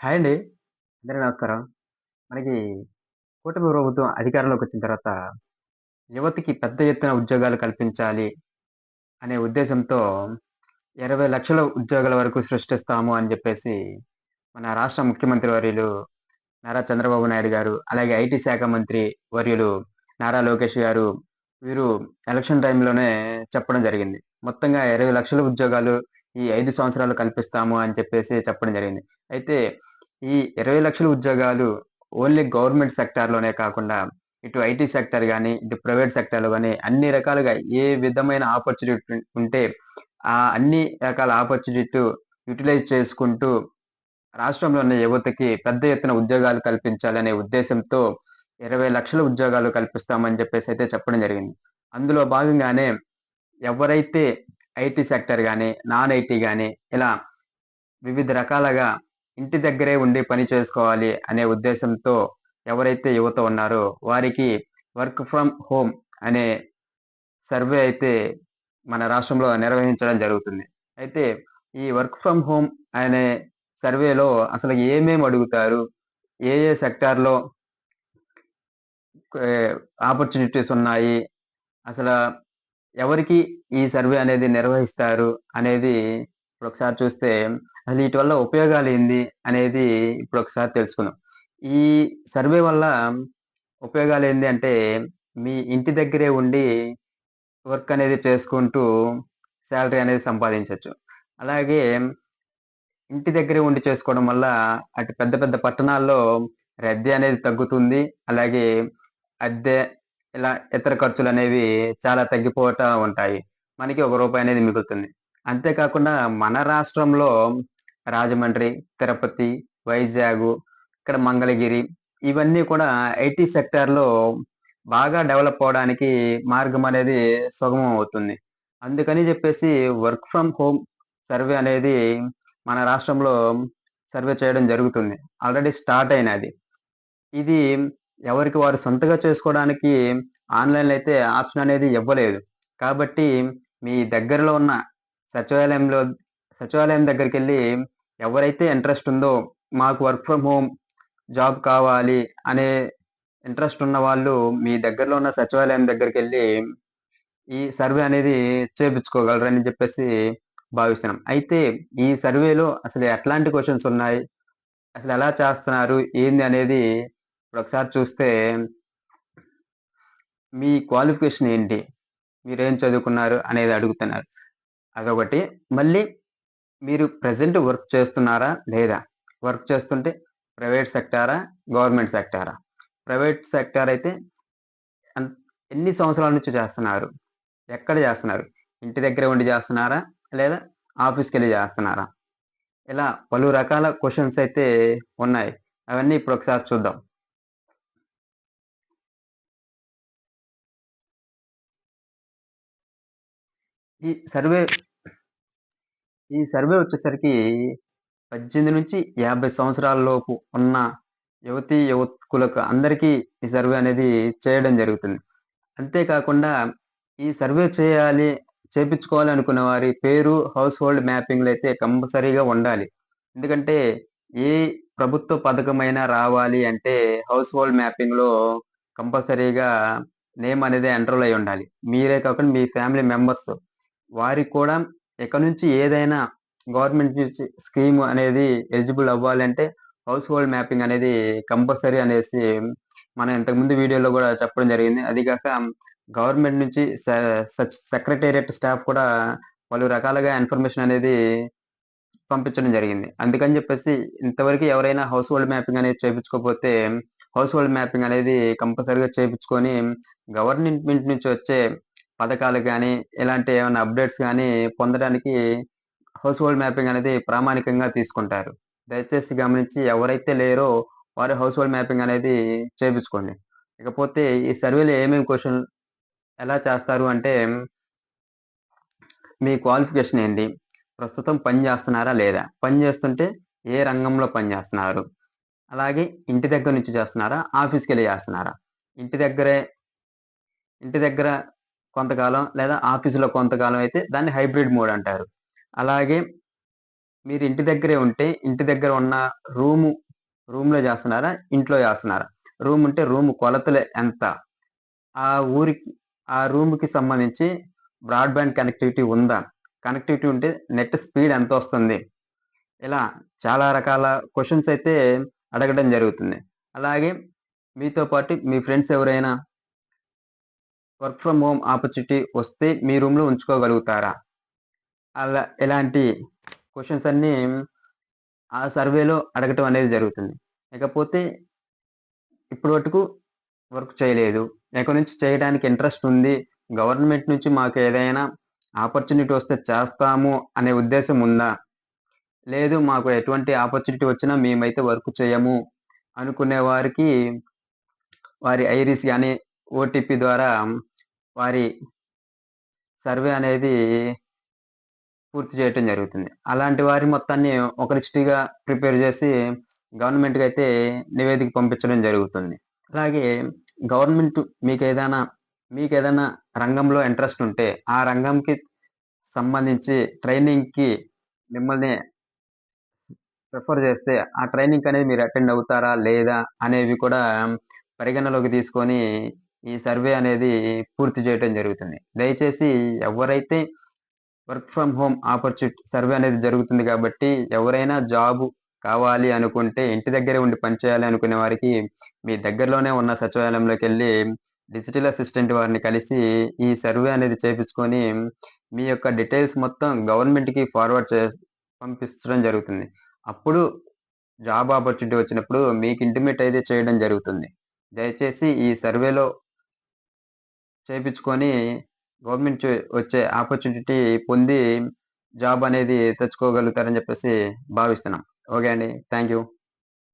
Hi అండి. అందరికీ నమస్కారం. మనకి కూటమి ప్రభుత్వం అధికారంలోకి వచ్చిన తర్వాత యువతకి పెద్ద ఎత్తున ఉద్యోగాలు కల్పించాలి అనే ఉద్దేశంతో ఇరవై లక్షల ఉద్యోగాల వరకు సృష్టిస్తాము అని చెప్పేసి మన రాష్ట్ర ముఖ్యమంత్రి వర్యులు నారా చంద్రబాబు నాయుడు గారు, అలాగే ఐటీ శాఖ మంత్రి వర్యులు నారా లోకేష్ గారు వీరు ఎలక్షన్ టైంలోనే చెప్పడం జరిగింది. మొత్తంగా ఇరవై లక్షల ఉద్యోగాలు ఈ ఐదు సంవత్సరాలు కల్పిస్తాము అని చెప్పేసి చెప్పడం జరిగింది. అయితే ఈ ఇరవై లక్షల ఉద్యోగాలు ఓన్లీ గవర్నమెంట్ సెక్టార్‌లోనే కాకుండా ఇటు ఐటీ సెక్టార్ కానీ ఇటు ప్రైవేట్ సెక్టార్‌లో కానీ అన్ని రకాలుగా ఏ విధమైన ఆపర్చునిటీ ఉంటే ఆ అన్ని రకాల ఆపర్చునిటీ యుటిలైజ్ చేసుకుంటూ రాష్ట్రంలో ఉన్న యువతకి పెద్ద ఎత్తున ఉద్యోగాలు కల్పించాలనే ఉద్దేశంతో ఇరవై లక్షల ఉద్యోగాలు కల్పిస్తామని చెప్పేసి అయితే చెప్పడం జరిగింది. అందులో భాగంగానే ఎవరైతే ఐటీ సెక్టార్ కానీ నాన్ ఐటీ కానీ ఇలా వివిధ రకాలుగా ఇంటి దగ్గరే ఉండి పని చేసుకోవాలి అనే ఉద్దేశంతో ఎవరైతే యువత ఉన్నారో వారికి వర్క్ ఫ్రమ్ హోమ్ అనే సర్వే అయితే మన రాష్ట్రంలో నిర్వహించడం జరుగుతుంది. అయితే ఈ వర్క్ ఫ్రమ్ హోమ్ అనే సర్వేలో అసలు ఏమేమి అడుగుతారు? ఏ ఏ సెక్టార్‌లో ఆపర్చునిటీస్ ఉన్నాయి? అసల ఎవరికి ఈ సర్వే అనేది నిర్వహిస్తారు అనేది ఇప్పుడొకసారి చూస్తే అసలు వీటి వల్ల ఉపయోగాలేంది అనేది ఇప్పుడు ఒకసారి తెలుసుకుందాం. ఈ సర్వే వల్ల ఉపయోగాలు ఏంది అంటే మీ ఇంటి దగ్గరే ఉండి వర్క్ అనేది చేసుకుంటూ శాలరీ అనేది సంపాదించవచ్చు అలాగే ఇంటి దగ్గరే ఉండి చేసుకోవడం వల్ల అటు పెద్ద పెద్ద పట్టణాల్లో రద్దీ అనేది తగ్గుతుంది. అలాగే అద్దె ఇలా ఇతర ఖర్చులు అనేవి చాలా తగ్గిపోతా ఉంటాయి. మనకి ఒక రూపాయి అనేది మిగులుతుంది. అంతేకాకుండా మన రాష్ట్రంలో రాజమండ్రి, తిరుపతి, వైజాగ్ ఇక్కడ మంగళగిరి ఇవన్నీ కూడా ఐటీ సెక్టార్‌లో బాగా డెవలప్ అవ్వడానికి మార్గం అనేది సుగమం అవుతుంది. అందుకని చెప్పేసి వర్క్ ఫ్రమ్ హోమ్ సర్వే అనేది మన రాష్ట్రంలో సర్వే చేయడం జరుగుతుంది. ఆల్రెడీ స్టార్ట్ అయినది. ఇది ఎవరికి వారు సొంతగా చేసుకోవడానికి ఆన్‌లైన్‌లో అయితే ఆప్షన్ అనేది ఇవ్వలేదు. కాబట్టి మీ దగ్గరలో ఉన్న సచివాలయంలో సచివాలయం దగ్గరికి వెళ్ళి ఎవరైతే ఇంట్రెస్ట్ ఉందో మాకు వర్క్ ఫ్రమ్ హోమ్ జాబ్ కావాలి అనే ఇంట్రెస్ట్ ఉన్న వాళ్ళు మీ దగ్గరలో ఉన్న సచివాలయం దగ్గరికి వెళ్ళి ఈ సర్వే అనేది చేపించుకోగలరని చెప్పేసి భావిస్తున్నాం. అయితే ఈ సర్వేలో అసలు ఎట్లాంటి క్వశ్చన్స్ ఉన్నాయి? అసలు ఎలా చేస్తున్నారు? ఏంది అనేది ఇప్పుడు ఒకసారి చూస్తే మీ క్వాలిఫికేషన్ ఏంటి? మీరేం చదువుకున్నారు? అనేది అడుగుతున్నారు. అదొకటి. మళ్ళీ మీరు ప్రజెంట్ వర్క్ చేస్తున్నారా? లేదా? వర్క్ చేస్తుంటే ప్రైవేట్ సెక్టారా? గవర్నమెంట్ సెక్టారా? ప్రైవేట్ సెక్టార్ అయితే ఎన్ని సంవత్సరాల నుంచి చేస్తున్నారు? ఎక్కడ చేస్తున్నారు? ఇంటి దగ్గర ఉండి చేస్తున్నారా? లేదా ఆఫీస్కి వెళ్ళి చేస్తున్నారా? ఇలా పలు రకాల క్వశ్చన్స్ అయితే ఉన్నాయి. అవన్నీ ఇప్పుడు ఒకసారి చూద్దాం. ఈ సర్వే ఈ సర్వే వచ్చేసరికి పద్దెనిమిది నుంచి యాభై సంవత్సరాలలోపు ఉన్న యువతీ, యువకులకు అందరికీ ఈ సర్వే అనేది చేయడం జరుగుతుంది. అంతేకాకుండా ఈ సర్వే చేయాలి, చేపించుకోవాలి అనుకున్న వారి పేరు, హౌస్ హోల్డ్ మ్యాపింగ్లు అయితే కంపల్సరీగా ఉండాలి. ఎందుకంటే ఏ ప్రభుత్వ పథకమైనా రావాలి అంటే హౌస్ హోల్డ్ మ్యాపింగ్‌లో కంపల్సరీగా నేమ్ అనేది ఎంట్రోల్ అయ్యి ఉండాలి. మీరే కాకుండా మీ ఫ్యామిలీ మెంబర్స్ వారికి కూడా ఇక్కడ నుంచి ఏదైనా గవర్నమెంట్ నుంచి స్కీమ్ అనేది ఎలిజిబుల్ అవ్వాలంటే హౌస్ హోల్డ్ మ్యాపింగ్ అనేది కంపల్సరీ అనేసి మనం ఇంతకుముందు వీడియోలో కూడా చెప్పడం జరిగింది. అదిగాక గవర్నమెంట్ నుంచి సెక్రటేరియట్ స్టాఫ్ కూడా పలు రకాలుగా ఇన్ఫర్మేషన్ అనేది పంపించడం జరిగింది. అందుకని చెప్పేసి ఇంతవరకు ఎవరైనా హౌస్ హోల్డ్ మ్యాపింగ్ అనేది చేయించుకోకపోతే హౌస్ హోల్డ్ మ్యాపింగ్ అనేది కంపల్సరీగా చేయించుకొని గవర్నమెంట్ నుంచి వచ్చే పథకాలు కానీ ఇలాంటి ఏమైనా అప్‌డేట్స్ కానీ పొందడానికి హౌస్ హోల్డ్ మ్యాపింగ్ అనేది ప్రామాణికంగా తీసుకుంటారు. దయచేసి గమనించి ఎవరైతే లేరో వారు హౌస్ హోల్డ్ మ్యాపింగ్ అనేది చేయించుకోండి ఇకపోతే ఈ సర్వేలో ఏమేమి క్వశ్చన్ ఎలా చేస్తారు అంటే మీ క్వాలిఫికేషన్ ఏంటి? ప్రస్తుతం పని చేస్తున్నారా లేదా? పని చేస్తుంటే ఏ రంగంలో పని చేస్తున్నారు అలాగే ఇంటి దగ్గర నుంచి చేస్తున్నారా? ఆఫీస్కి వెళ్ళి చేస్తున్నారా? ఇంటి దగ్గరే ఇంటి దగ్గర కొంతకాలం లేదా ఆఫీస్‌లో కొంతకాలం అయితే దాన్ని హైబ్రిడ్ మోడ్ అంటారు. అలాగే మీరు ఇంటి దగ్గరే ఉంటే, ఇంటి దగ్గర ఉన్న రూము రూమ్‌లో చేస్తున్నారా ఇంట్లో చేస్తున్నారా రూమ్ ఉంటే రూమ్ కొలతలు ఎంత? ఆ ఊరికి ఆ రూమ్‌కి సంబంధించి బ్రాడ్‌బ్యాండ్ కనెక్టివిటీ ఉందా? కనెక్టివిటీ ఉంటే నెట్ స్పీడ్ ఎంత వస్తుంది ఇలా చాలా రకాల క్వశ్చన్స్ అయితే అడగడం జరుగుతుంది. అలాగే మీతో పాటు మీ ఫ్రెండ్స్ ఎవరైనా వర్క్ ఫ్రమ్ హోమ్ ఆపర్చునిటీ వస్తే మీ రూమ్‌లో ఉంచుకోగలుగుతారా? అలా ఇలాంటి క్వశ్చన్స్ అన్నీ ఆ సర్వేలో అడగటం అనేది జరుగుతుంది. ఇకపోతే ఇప్పటి వరకు వర్క్ చేయలేదు. ఎక్కడి నుంచి చేయడానికి ఇంట్రెస్ట్ ఉంది. గవర్నమెంట్ నుంచి మాకు ఏదైనా ఆపర్చునిటీ వస్తే చేస్తాము అనే ఉద్దేశం ఉందా? లేదు మాకు ఎటువంటి ఆపర్చునిటీ వచ్చినా మేమైతే వర్క్ చేయము అనుకునే వారికి వారి ఐరిస్ కానీ ఓటీపీ ద్వారా వారి సర్వే అనేది పూర్తి చేయటం జరుగుతుంది. అలాంటి వారి మొత్తాన్ని ఒక లిస్టుగా ప్రిపేర్ చేసి గవర్నమెంట్కి అయితే నివేదిక పంపించడం జరుగుతుంది. అలాగే గవర్నమెంట్ మీకు ఏదైనా మీకు ఏదైనా రంగంలో ఇంట్రెస్ట్ ఉంటే, ఆ రంగంకి సంబంధించి ట్రైనింగ్‌కి మిమ్మల్ని ప్రిఫర్ చేస్తే ఆ ట్రైనింగ్ అనేది మీరు అటెండ్ అవుతారా? లేదా? అనేవి కూడా పరిగణలోకి తీసుకొని ఈ సర్వే అనేది పూర్తి చేయటం జరుగుతుంది. దయచేసి ఎవరైతే work from home opportunity survey అనేది జరుగుతుంది కాబట్టి ఎవరైనా జాబు కావాలి అనుకుంటే, ఇంటి దగ్గరే ఉండి పనిచేయాలి అనుకునే వారికి మీ దగ్గరలోనే ఉన్న సచివాలయంలోకెళ్ళి డిజిటల్ అసిస్టెంట్ వారిని కలిసి ఈ సర్వే అనేది చేపించుకొని, మీ యొక్క డీటెయిల్స్ మొత్తం గవర్నమెంట్‌కి ఫార్వర్డ్ చే పంపించడం జరుగుతుంది. అప్పుడు జాబ్ ఆపర్చునిటీ వచ్చినప్పుడు మీకు ఇంటిమేట్ అయితే చేయడం జరుగుతుంది. దయచేసి ఈ సర్వేలో చేపించుకొని గవర్నమెంట్ వచ్చే ఆపర్చునిటీ పొంది జాబ్ అనేది తెచ్చుకోగలుగుతారని చెప్పేసి భావిస్తున్నాం. ఓకే అండి. Thank you.